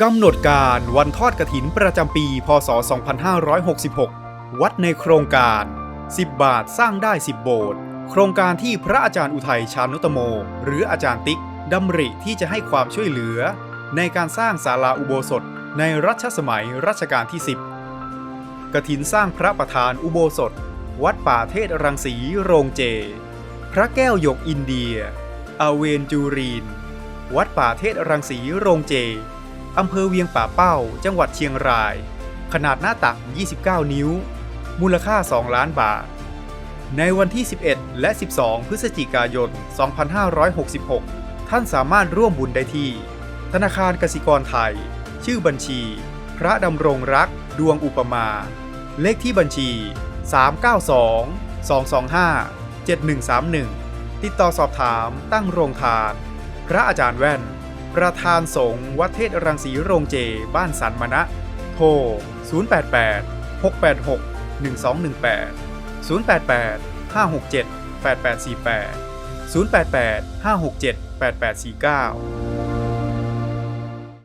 กำหนดการวันทอดกระถินประจำปี พศ 2566 วัดในโครงการ 10 บาทสร้างได้ 10 โบสถ์ โครงการที่พระอาจารย์อุทัยชานุตโม หรืออาจารย์ติ๊กดำริที่จะให้ความช่วยเหลือ ในการสร้างศาลาอุโบสถ ในรัชสมัยรัชกาลที่ 10กฐินสร้างพระประธานอุโบสถ วัดป่าเทศรังสีโรงเจ พระแก้วหยกอินเดียอาเวนจูรีน วัดป่าเทศรังสีโรงเจ อำเภอเวียงป่าเป้า จังหวัดเชียงราย ขนาดหน้าตัก 29 นิ้ว มูลค่า 2 ล้านบาท ในวันที่ 11 และ 12 พฤศจิกายน 2566 ท่านสามารถร่วมบุญได้ที่ ธนาคารกสิกรไทย ชื่อบัญชี พระดำรงรัก ดวงอุปมา เลขที่บัญชี 392 225 7131 ติดต่อสอบถามตั้งโรงทาน พระอาจารย์แว่น ประธานสงฆ์วัดเทศรังสีโรงเจ บ้านสันมณะ โทร 088 686 1218 088 567 8848 088 567 8849